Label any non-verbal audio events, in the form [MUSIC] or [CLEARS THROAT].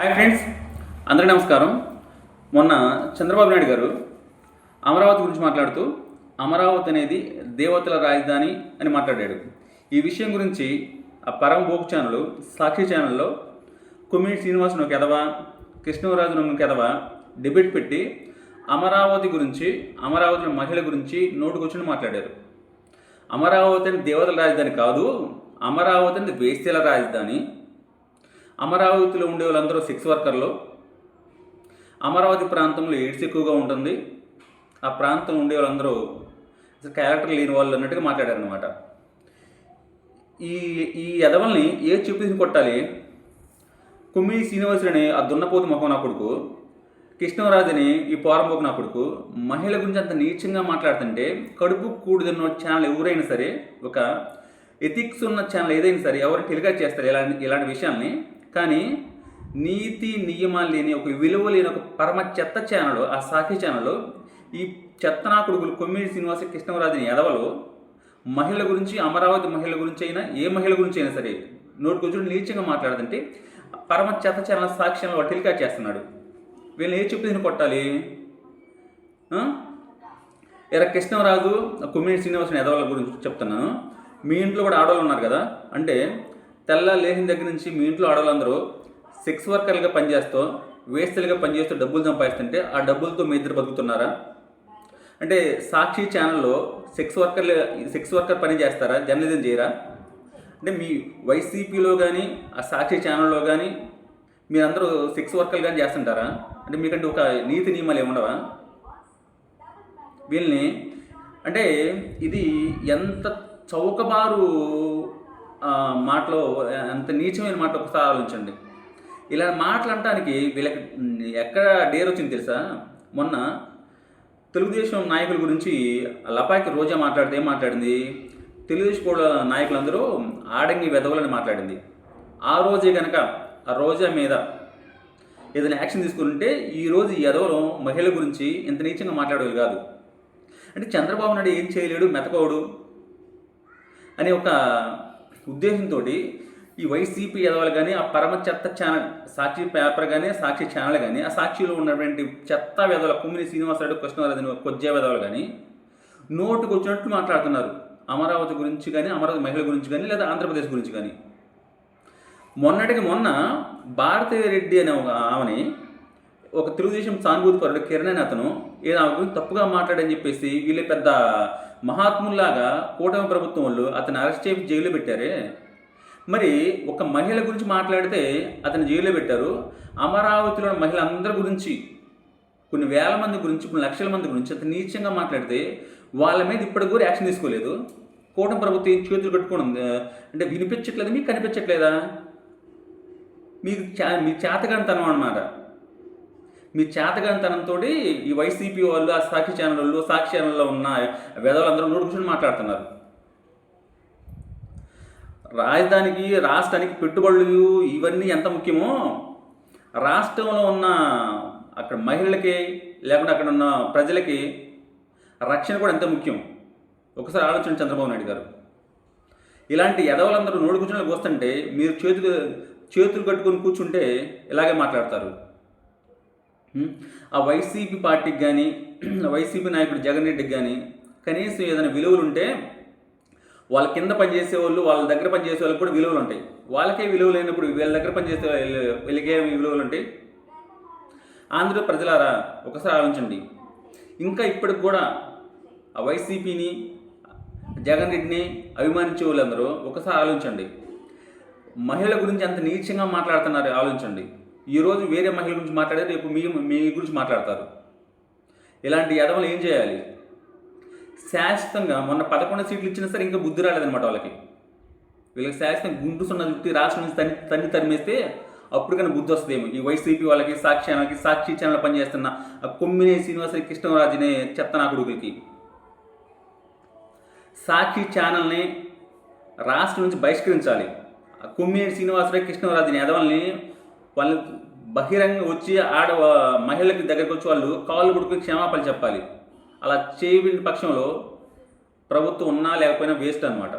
Hi friends అందరికీ నమస్కారం. మొన్న చంద్రబాబు నాయుడు గారు అమరావతి గురించి మాట్లాడుతూ అమరావతి అనేది దేవతల రాజధాని అని మాట్లాడాడు. ఈ విషయం గురించి ఆ పరమ బోక్ ఛానల్ సాక్షి ఛానల్లో కుమ్మిడి శ్రీనివాస్ నువ్వు ఎదవ కృష్ణరాజు నువ్వు ఎదవ డిబేట్ పెట్టి అమరావతి గురించి అమరావతి మహిళ గురించి నోటుకొచ్చి మాట్లాడారు. అమరావతి అనేది దేవతల రాజధాని కాదు అమరావతి అనేది వేస్తేల రాజధాని. అమరావతిలో ఉండే వాళ్ళందరూ సెక్స్ వర్కర్లు. అమరావతి ప్రాంతంలో ఎయిడ్స్ ఎక్కువగా ఉంటుంది. ఆ ప్రాంతంలో ఉండే వాళ్ళందరూ క్యారెక్టర్ లేని వాళ్ళు అన్నట్టుగా మాట్లాడారనమాట ఈ ఈ ఎదవల్ని ఏ చూపించి కొట్టాలి? కుమ్మిడి శ్రీనివాసుని ఆ దున్నపోతు మొహం నా కొడుకు. కృష్ణరాజుని ఈ పోరంబోకు నా కొడుకు. మహిళ గురించి అంత నీచంగా మాట్లాడుతుంటే కడుపు కూడుదన్న ఛానల్ ఎవరైనా సరే ఒక ఎథిక్స్ ఉన్న ఛానల్ ఏదైనా సరే ఎవరు టెలికాస్ట్ చేస్తారు ఇలాంటి ఇలాంటి విషయాల్ని. కానీ నీతి నియమాలు లేని ఒక విలువ లేని ఒక పరమ చెత్త ఛానల్ ఆ సాక్షి ఛానల్ ఈ చెత్తనా కొడుకులు కొమ్మిడి శ్రీనివాస కృష్ణరాజుని ఎదవలు మహిళల గురించి అమరావతి మహిళల గురించి అయినా ఏ మహిళ గురించి అయినా సరే నోటి కొంచెం నీచంగా మాట్లాడదంటే పరమ చెత్త ఛానల్ సాక్షి ఛానల్ వాడు చేస్తున్నాడు. వీళ్ళు ఏ చెప్పింది కొట్టాలి? ఆ? ఎర కృష్ణరాజు కొమ్మిడి శ్రీనివాసన్ ఎదవల గురించి చెప్తున్నాను. మీ ఇంట్లో కూడా ఆడవాళ్ళు ఉన్నారు కదా? అంటే తెల్ల లేచిన దగ్గర నుంచి మీ ఇంట్లో ఆడవాళ్ళందరూ సెక్స్ వర్కర్లుగా పనిచేస్తూ వేస్తలుగా పనిచేస్తూ డబ్బులు సంపాదిస్తుంటే ఆ డబ్బులతో మీ ఇద్దరు బతుకుతున్నారా? అంటే సాక్షి ఛానల్లో సెక్స్ వర్కర్లు సెక్స్ వర్కర్ పని చేస్తారా? జర్నలిజం చేయరా? అంటే మీ వైసీపీలో కానీ ఆ సాక్షి ఛానల్లో కానీ మీరందరూ సెక్స్ వర్కర్లు కానీ చేస్తుంటారా? అంటే మీకంటే ఒక నీతి నియమాలు ఏముండవా? వీళ్ళని అంటే ఇది ఎంత చౌకబారు మాటలో అంత నీచమైన మాట ఒకసారి ఆలోచించండి. ఇలా మాటలు అంటానికి వీళ్ళకి ఎక్కడ డేర్ వచ్చింది తెలుసా? మొన్న తెలుగుదేశం నాయకుల గురించి లపాకి రోజా మాట్లాడితే ఏం మాట్లాడింది? తెలుగుదేశం కూడా నాయకులందరూ ఆడంగి వెదవలని మాట్లాడింది. ఆ రోజే కనుక ఆ రోజా మీద ఏదైనా యాక్షన్ తీసుకుంటే ఈరోజు ఈ ఎదవలు మహిళల గురించి ఇంత నీచంగా మాట్లాడేది కాదు. అంటే చంద్రబాబు నాయుడు ఏం చేయలేడు మెతకోడు అనే ఒక ఉద్దేశంతో ఈ వైసీపీ ఎదవలు కానీ ఆ పరమ చెత్త ఛానల్ సాక్షి పేపర్ కానీ సాక్షి ఛానల్ కానీ ఆ సాక్షిలో ఉన్నటువంటి చెత్త వెదవల కుమ్మిని శ్రీనివాసరావు కృష్ణారాజు కొజ్జా వెదవలు కానీ నోటుకు వచ్చినట్లు మాట్లాడుతున్నారు. అమరావతి గురించి కానీ అమరావతి మహిళ గురించి కానీ లేదా ఆంధ్రప్రదేశ్ గురించి కానీ మొన్నటికి మొన్న భారతీయ రెడ్డి అనే ఒక ఆమెని ఒక తెలుగుదేశం సానుభూతిపరుడు కిరణ్ అని అతను ఏదో ఆమె గురించి తప్పుగా మాట్లాడని చెప్పేసి వీళ్ళు పెద్ద మహాత్ముల్లాగా కూటమి ప్రభుత్వం వాళ్ళు అతను అరెస్ట్ చేసి జైలు పెట్టారే? మరి ఒక మహిళ గురించి మాట్లాడితే అతను జైల్లో పెట్టారు. అమరావతిలో మహిళలందరి గురించి కొన్ని వేల మంది గురించి కొన్ని లక్షల మంది గురించి అతను నీచంగా మాట్లాడితే వాళ్ళ మీద ఇప్పటికి కూడా యాక్షన్ తీసుకోలేదు. కూటమి ప్రభుత్వం ఏం చేతులు కట్టుకొని ఉంది? అంటే వినిపించట్లేదు? మీకు కనిపించట్లేదా? మీకు చా మీ చేతగానితనం అనమాట మీ చేతగానితనంతో ఈ వైసీపీ వాళ్ళు ఆ సాక్షి ఛానల్ వాళ్ళు సాక్షి ఛానల్లో ఉన్న వేదవాళ్ళందరూ నోటి కూర్చొని మాట్లాడుతున్నారు. రాజధానికి రాష్ట్రానికి పెట్టుబడులు ఇవన్నీ ఎంత ముఖ్యమో రాష్ట్రంలో ఉన్న అక్కడ మహిళలకి లేకుండా అక్కడ ఉన్న ప్రజలకి రక్షణ కూడా ఎంత ముఖ్యం? ఒకసారి ఆలోచన చంద్రబాబు నాయుడు గారు. ఇలాంటి ఎదవలందరూ నోడు కూర్చుని వస్తుంటే మీరు చేతులు చేతులు కట్టుకొని కూర్చుంటే ఇలాగే మాట్లాడతారు. ఆ వైసీపీ పార్టీకి కానీ [CLEARS THROAT] వైసీపీ నాయకుడు జగన్ రెడ్డికి కానీ కనీసం ఏదైనా విలువలు ఉంటే వాళ్ళ కింద పనిచేసే వాళ్ళు వాళ్ళ దగ్గర పనిచేసే వాళ్ళకి కూడా విలువలు ఉంటాయి. వాళ్ళకే విలువ లేనప్పుడు వీళ్ళ దగ్గర పనిచేసే వాళ్ళ- వీళ్ళకే విలువలు ఉంటాయి. ఆంధ్ర ప్రజలారా ఒకసారి ఆలోచించండి. ఇంకా ఇప్పటికి కూడా ఆ వైసీపీని జగన్ రెడ్డిని అభిమానించే వాళ్ళందరూ ఒకసారి ఆలోచించండి. మహిళల గురించి అంత నీచంగా మాట్లాడుతున్నారు ఆలోచించండి. ఈరోజు వేరే మహిళ గురించి మాట్లాడే రేపు మీ మీ గురించి మాట్లాడతారు. ఇలాంటి యదవలు ఏం చేయాలి? శాశ్వతంగా మొన్న పదకొండు సీట్లు ఇచ్చినా సరే ఇంకా బుద్ధి రాలేదన్నమాట వాళ్ళకి. వీళ్ళకి శాశ్వతం గుండు సున్న చుట్టి రాష్ట్రం నుంచి తన్ని తన్ని తరిమేస్తే అప్పుడు కానీ బుద్ధి వస్తుందేమో. ఈ వైసీపీ వాళ్ళకి సాక్షి ఛానల్కి సాక్షి ఛానల్ పనిచేస్తున్న ఆ కొమ్మినే శ్రీనివాసరి కృష్ణరాజునే చెత్త నా కొడుకులకి. సాక్షి ఛానల్ని రాష్ట్రం నుంచి బహిష్కరించాలి. ఆ కొమ్మినేని శ్రీనివాసరావు కృష్ణరాజుని ఎదవల్ని వాళ్ళు బహిరంగ వచ్చి ఆడ మహిళలకి దగ్గరికి వచ్చి వాళ్ళు కాళ్ళు గుడికి క్షమాపణ చెప్పాలి. అలా చేయని పక్షంలో ప్రభుత్వం ఉన్నా లేకపోయినా వేస్ట్ అనమాట